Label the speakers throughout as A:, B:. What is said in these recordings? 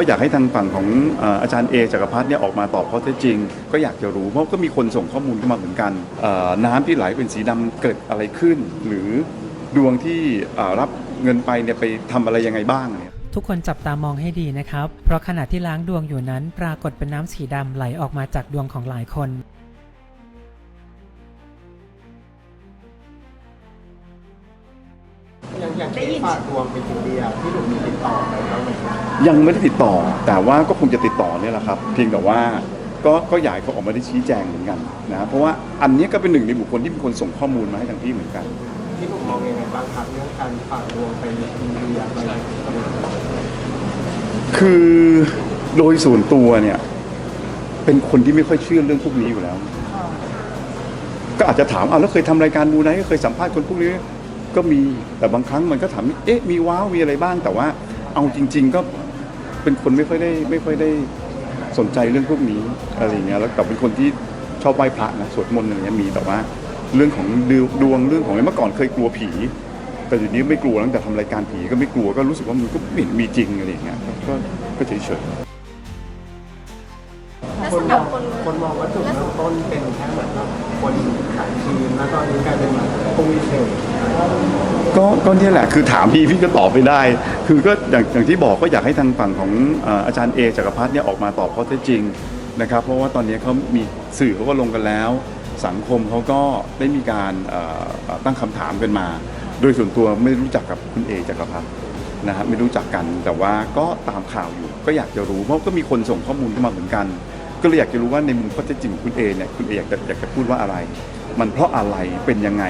A: ก็อยากให้ทางฝั่งของอาจารย์เอจักรพัฒน์เนี่ยออกมาตอบข้อเท็จจริง ก็อยากจะรู้เพราะก็มีคนส่งข้อมูลเข้ามาเหมือนกันน้ำที่ไหลเป็นสีดำเกิดอะไรขึ้น หรือดวงที่รับเงินไปเนี่ยไปทำอะไรยังไงบ้างเนี่ย
B: ทุกคนจับตามองให้ดีนะครับ เพราะขณะที่ล้างดวงอยู่นั้น ปรากฏเป็นน้ำสีดำไหลออกมาจากดวงของหลายคน
C: อย่างอย่างที่ฝากดวงเป็นถึงเดียที่ถูกมีติดต่อไปแล้วไหม
A: ยังไม่ได้ติดต่อ แต่ว่าก็คงจะติดต่อเนี่ยแหละครับ เพียงแต่ว่าก็ก็อยากให้เขาออกมาได้ชี้แจงเหมือนกันนะเพราะว่าอันเนี้ยก็เป็นหนึ่งในบุคคลที่เป็นคนส่งข้อมูลมาให้ทางพี่เหมือนกัน
C: ที่ถูกมองยังไงบ้างครับเรื่องการฝากดวงไปในอินเดียอะไรประมาณนั้น
A: คือโดยส่วนตัวเนี่ยเป็นคนที่ไม่ค่อยเชื่อเรื่องพวกนี้อยู่แล้ว ก็อาจจะถามอะแล้วเคยทำรายการมูไนท์เคยสัมภาษณ์คนพวกนี้ ก็มีแต่บางครั้งมันก็ถามเอ๊ะมีว้าวมีอะไรบ้างแต่ว่า เอาจริง ๆ ก็เป็นคนไม่ค่อยได้ไม่ค่อยได้สนใจเรื่องพวกนี้อะไรอย่างเงี้ยแล้วแต่เป็นคนที่ชอบไหว้พระนะสวดมนต์อะไรเงี้ยมีแต่ว่า เรื่องของดวงเรื่องของอะไรเมื่อก่อนเคยกลัวผี แต่เดี๋ยวนี้ไม่กลัวตั้งแต่ทำรายการผีก็ไม่กลัวก็รู้สึกว่ามันก็ไม่เห็นมีจริงอะไรอย่างเงี้ยก็ก็ก็เฉยๆ
C: คนมองคนมองว่าจุดเริ่มต้นเป็นแค่เหมือนแบบคนขายครีมแล้วตอนนี้กลายเป็นแบบผู้วิเศษ
A: ก็ก็เนี่ยแหละคือถามพี่พี่ก็ตอบไม่ได้ คือก็อย่างอย่างที่บอกก็อยากให้ทางฝั่งของเอ่ออาจารย์เอจักรพัฒน์เนี่ยออกมาตอบข้อเท็จจริงนะครับ เพราะว่าตอนนี้เขามีสื่อเขาก็ลงกันแล้ว สังคมเขาก็ได้มีการเอ่อเอ่อตั้งคำถามกันมา โดยส่วนตัวไม่รู้จักกับคุณเอจักรพัฒน์นะฮะไม่รู้จักกันแต่ว่าก็ตามข่าวอยู่ ก็อยากจะรู้เพราะก็มีคนส่งข้อมูลเข้ามาเหมือนกัน ก็เลยอยากจะรู้ว่าในมุมข้อเท็จจริงของคุณเอเนี่ยคุณเออยากจะอยากจะพูดว่าอะไร มันเพราะอะไรเป็นยังไง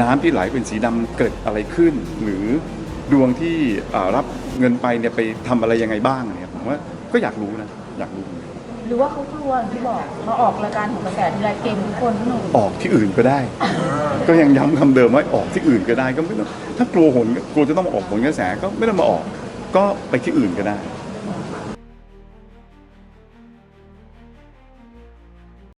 A: น้ำที่ไหลเป็นสีดำเกิดอะไรขึ้น หรือดวงที่เอ่อรับเงินไปเนี่ยไปทำอะไรยังไงบ้างเนี่ยผมว่าก็อยากรู้นะอยากรู้
D: หรือว่าเขากลัวอย่างที่บอกมาออกรายการของกระแสทีไรเก่งทุกคนพี่หนุ่ม
A: ออกที่อื่นก็ได้ ก็ยังย้ำคำเดิมว่าออกที่อื่นก็ได้ก็ไม่ต้องถ้ากลัวผลกลัวจะต้องมาออกผลกระแสก็ไม่ต้องมาออก ก็ไปที่อื่นก็ได้